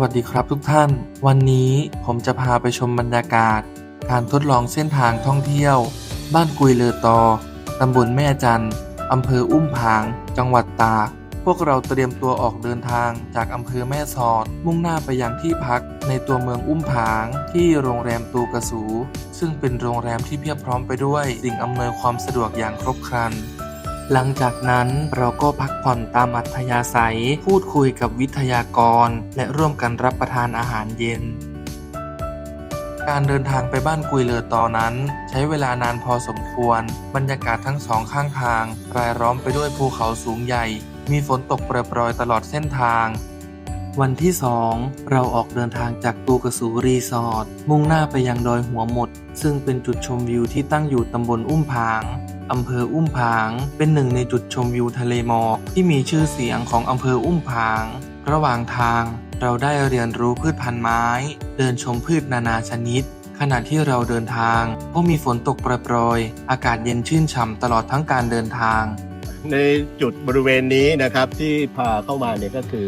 วัสดีครับทุกท่าน วันนี้ผมจะพาไปชมบรรยากาศ การทดลองเส้นทางท่องเที่ยว บ้านกุยเลอตอ ตำบลแม่จันทร์อำเภออุ้มผาง จังหวัดตาก พวกเราเตรียมตัวออกเดินทางจากอำเภอแม่สอด มุ่งหน้าไปยังที่พักในตัวเมืองอุ้มผาง ที่โรงแรมตูกระสู ซึ่งเป็นโรงแรมที่เพียบพร้อมไปด้วยสิ่งอำนวยความสะดวกอย่างครบครัน หลังจากนั้นเราก็พักผ่อนตามอัธยาศัย พูดคุยกับวิทยากร และร่วมกันรับประทานอาหารเย็น การเดินทางไปบ้านกุยเลอตอนนั้น ใช้เวลานานพอสมควร บรรยากาศทั้งสองข้างทาง รายล้อมไปด้วยภูเขาสูงใหญ่ มีฝนตกโปรยๆตลอดเส้นทางวันที่สองเราออกเดินทางจากตูกระสูรีสอร์ทมุ่งหน้าไปยังดอยหัวหมด ซึ่งเป็นจุดชมวิวที่ตั้งอยู่ตำบลอุ้มผาง อำเภออุ้มผาง เป็นหนึ่งในจุดชมวิวทะเลหมอกที่มีชื่อเสียงของอำเภออุ้มผาง ระหว่างทางเราได้เรียนรู้พืชพันธุ์ไม้ เดินชมพืชนานาชนิด ขณะที่เราเดินทางก็มีฝนตกโปรยๆอากาศเย็นชื่นฉ่ำตลอดทั้งการเดินทาง ในจุดบริเวณนี้นะครับที่พาเข้ามาเนี่ยก็คือ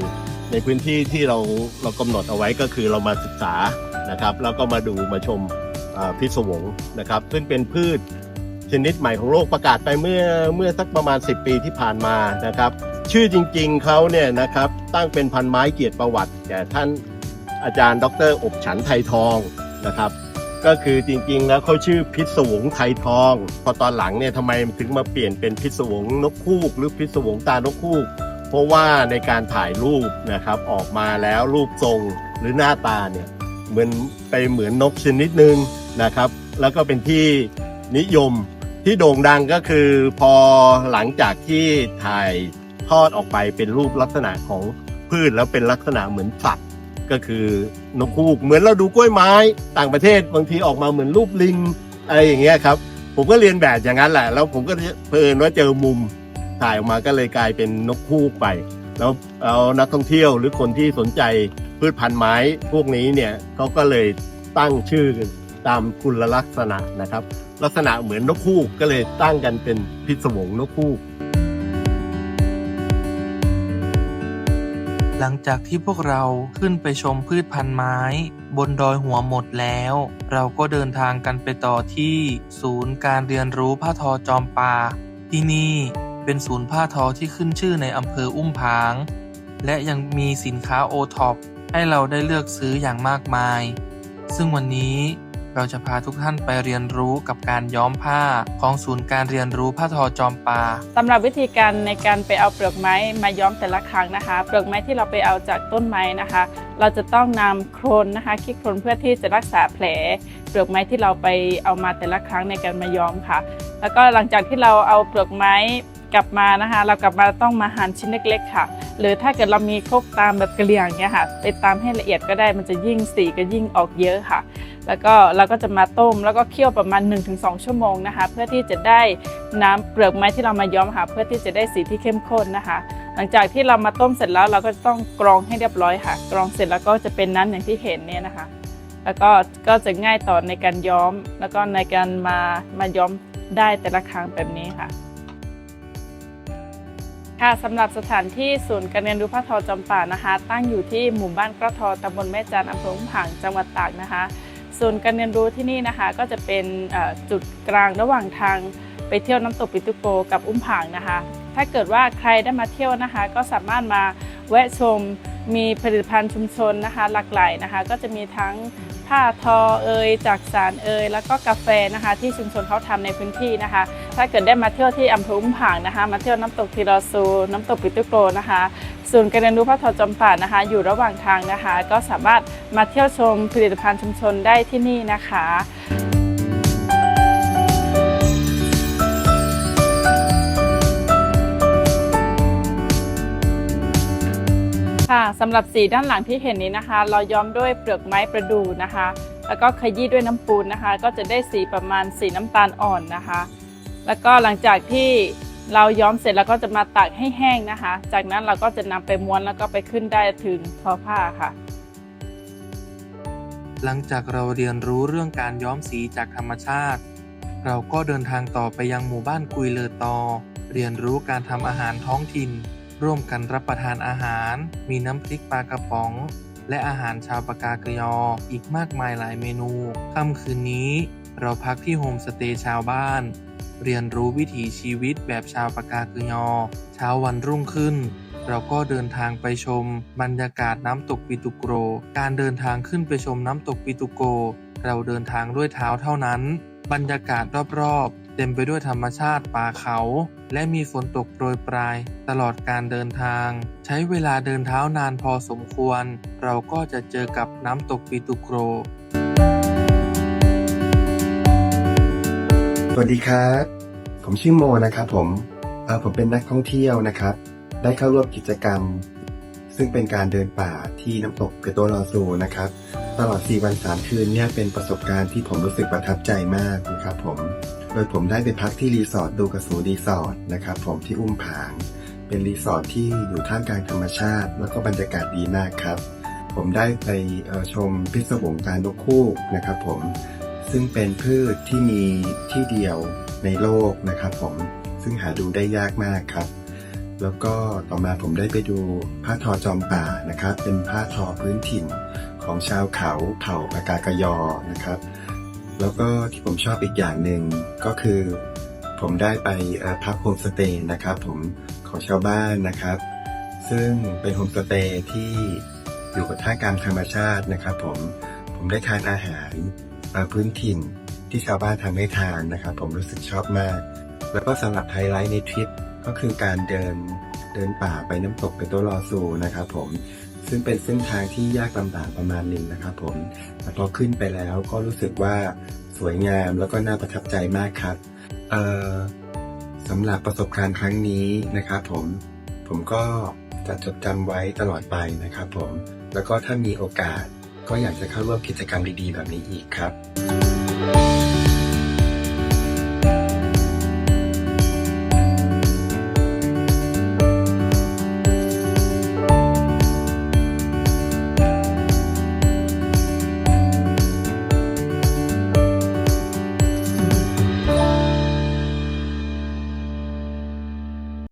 ในพื้นที่ที่เราเรากำหนดเอาไว้ก็คือเรามาศึกษานะครับ แล้วก็มาดูมาชมพิศวงนะครับ ซึ่งเป็นพืช ชนิดใหม่ของโลกประกาศไปเมื่อเมื่อสักประมาณ 10 ปีที่ผ่านมานะครับ ชื่อจริงๆเขาเนี่ยนะครับตั้งเป็นพันไม้เกียรติประวัติแก่ท่านอาจารย์ ดรอบฉันไทยทองนะครับ ก็คือจริงๆแล้วเขาชื่อพิศวงไทยทอง พอตอนหลังเนี่ยทำไมถึงมาเปลี่ยนเป็นพิศวงนกคูก หรือพิศวงตานกคูก เพราะว่าในการถ่ายรูปนะครับออกมาแล้วรูปทรงหรือหน้าตาเนี่ยเหมือนไปเหมือนนกชนิดหนึ่งนะครับ แล้วก็เป็นที่นิยม ที่โด่งดังก็คือพอหลังจากที่ถ่ายทอดออกไปเป็นรูปลักษณะของพืชแล้วเป็นลักษณะเหมือนสัตว์ก็คือนกคูกเหมือนเราดูกล้วยไม้ต่างประเทศบางทีออกมาเหมือนรูปลิงอะไรอย่างเงี้ยครับ ผมก็เรียนแบบอย่างนั้นแหละ แล้วผมก็เพลินว่าเจอมุมถ่ายออกมาก็เลยกลายเป็นนกคูกไป แล้วเอานักท่องเที่ยวหรือคนที่สนใจพืชพันธุ์ไม้พวกนี้เนี่ยเขาก็เลยตั้งชื่อ ตามคุณลักษณะนะครับ ลักษณะเหมือนนกคูกก็เลยตั้งกันเป็นพิศวงนกคูกหลังจากที่พวกเราขึ้นไปชมพืชพันธุ์ไม้ บนดอยหัวหมดแล้ว เราก็เดินทางกันไปต่อที่ ศูนย์การเรียนรู้ผ้าทอจอมปาที่นี่เป็นศูนย์ผ้าทอที่ขึ้นชื่อในอำเภออุ้มผาง และยังมีสินค้าโอท็อปให้เราได้เลือกซื้ออย่างมากมาย ซึ่งวันนี้ เราจะพาทุกท่านไปเรียนรู้กับการย้อมผ้าของศูนย์การเรียนรู้ผ้าทอจอมปาสำหรับวิธีการในการไปเอาเปลือกไม้มาย้อมแต่ละครั้งนะคะ เปลือกไม้ที่เราไปเอาจากต้นไม้นะคะ เราจะต้องนำโครนนะคะขี้โครนเพื่อที่จะรักษาแผล เปลือกไม้ที่เราไปเอามาแต่ละครั้งในการมาย้อมค่ะ แล้วก็หลังจากที่เราเอาเปลือกไม้กลับมานะคะ เรากลับมาต้องมาหั่นชิ้นเล็ก ๆ ค่ะ หรือถ้าเกิดเรามีครกตามแบบกระเลี่ยงเนี่ยค่ะ ไปตามให้ละเอียดก็ได้มันจะยิ่งสีก็ยิ่งออกเยอะค่ะ แล้วก็เราก็จะมาต้มแล้วก็เคี่ยวประมาณ 1-2 ชั่วโมงนะคะ เพื่อที่จะได้น้ำเปลือกไม้ที่เรามาย้อมค่ะ เพื่อที่จะได้สีที่เข้มข้นนะคะ หลังจากที่เรามาต้มเสร็จแล้วเราก็ต้องกรองให้เรียบร้อยค่ะ กรองเสร็จแล้วก็จะเป็นน้ำอย่างที่เห็นเนี่ยนะคะ แล้วก็ก็จะง่ายต่อในการย้อม แล้วก็ในการมามาย้อมได้แต่ละครั้งแบบนี้ค่ะค่ะสำหรับสถานที่ศูนย์การเรียนรู้ผ้าทอจอมป่านะคะ ตั้งอยู่ที่หมู่บ้านกระทอตำบลแม่จันอำเภออุ้มผางจังหวัดตากนะคะ ส่วนการเรียนรู้ที่นี่นะคะ ก็จะเป็นจุดกลางระหว่างทางไปเที่ยวน้ำตกปิตุโกกับอุ้มผางนะคะ ถ้าเกิดว่าใครได้มาเที่ยวนะคะ ก็สามารถมาแวะชมมีผลิตภัณฑ์ชุมชนนะคะ หลากหลายนะคะ ก็จะมีทั้ง ผ้าทอเอยจากสารเอยแล้วก็กาแฟนะคะที่ชุมชนเขาทำในพื้นที่นะคะ ถ้าเกิดได้มาเที่ยวที่อำเภออุ้มผางนะคะ มาเที่ยวน้ำตกทีรอซู น้ำตกปิตุโกนะคะศูนย์การเรียนรู้ผ้าทอจอมป่านะคะ อยู่ระหว่างทางนะคะ ก็สามารถมาเที่ยวชมผลิตภัณฑ์ชุมชนได้ที่นี่นะคะ ค่ะสำหรับสีด้านหลังที่เห็นนี้นะคะ เราย้อมด้วยเปลือกไม้ประดู่นะคะ แล้วก็ขยี้ด้วยน้ำปูนนะคะ ก็จะได้สีประมาณสีน้ำตาลอ่อนนะคะ แล้วก็หลังจากที่เราย้อมเสร็จแล้วก็จะมาตากให้แห้งนะคะ จากนั้นเราก็จะนำไปม้วนแล้วก็ไปขึ้นได้ถึงทอผ้าค่ะ หลังจากเราเรียนรู้เรื่องการย้อมสีจากธรรมชาติ เราก็เดินทางต่อไปยังหมู่บ้านกุยเลอตอ เรียนรู้การทำอาหารท้องถิ่น ร่วมกันรับประทานอาหาร มีน้ำพริกปลากระป๋อง และอาหารชาวปากากยอ อีกมากมายหลายเมนู ค่ำคืนนี้ เราพักที่โฮมสเตย์ชาวบ้าน เรียนรู้วิถีชีวิตแบบชาวปากากยอ เช้าวันรุ่งขึ้น เราก็เดินทางไปชม บรรยากาศน้ำตกปิตุโกร การเดินทางขึ้นไปชมน้ำตกปิตุโก เราเดินทางด้วยเท้าเท่านั้น บรรยากาศรอบๆ เต็มไปด้วยธรรมชาติป่าเขา และมีฝนตกโปรยปลาย ตลอดการเดินทาง ใช้เวลาเดินเท้านานพอสมควร เราก็จะเจอกับน้ำตกปิตุโกรสวัสดีครับ ผมชื่อโมนะครับผมผมเป็นนักท่องเที่ยวนะครับ ได้เข้าร่วมกิจกรรม ซึ่งเป็นการเดินป่าที่น้ำตกเกโตลอซูนะครับ ตลอด 4 วัน 3 คืนเนี่ยเป็นประสบการณ์ที่ผมรู้สึกประทับใจมากนะครับผมโดยผมได้ไปพักที่รีสอร์ทดูกระสูรีสอร์ทนะครับผมที่อุ้มผาง เป็นรีสอร์ทที่อยู่ท่ามกลางธรรมชาติ แล้วก็บรรยากาศดีมากครับ ผมได้ไปชมพิศวงการนกคู่นะครับ ผมซึ่งเป็นพืชที่มีที่เดียวในโลกนะครับ ผมซึ่งหาดูได้ยากมากครับ แล้วก็ต่อมาผมได้ไปดูผ้าทอจอมป่านะครับ เป็นผ้าทอพื้นถิ่น ของชาวเขาเผ่าปากากยอนะครับ แล้วก็ที่ผมชอบอีกอย่างหนึ่งก็คือ ผมได้ไปพักโฮมสเตย์นะครับ ผมของชาวบ้านนะครับ ซึ่งเป็นโฮมสเตย์ที่อยู่กับท่ากลางธรรมชาตินะครับ ผมผมได้ทานอาหารพื้นถิ่นที่ชาวบ้านทำให้ทานนะครับ ผมรู้สึกชอบมาก แล้วก็สำหรับไฮไลท์ในทริปก็คือการเดินเดินป่าไปน้ำตกเปโตรลอซูนะครับ ผม ซึ่งเป็นเส้นทางที่ยากลำบากประมาณหนึ่งนะครับผมแต่พอขึ้นไปแล้วก็รู้สึกว่าสวยงามแล้วก็น่าประทับใจมากครับเออสำหรับประสบการณ์ครั้งนี้นะครับผมผมก็จะจดจำไว้ตลอดไปนะครับผมแล้วก็ถ้ามีโอกาสก็อยากจะเข้าร่วมกิจกรรมดีๆ แบบนี้อีกครับ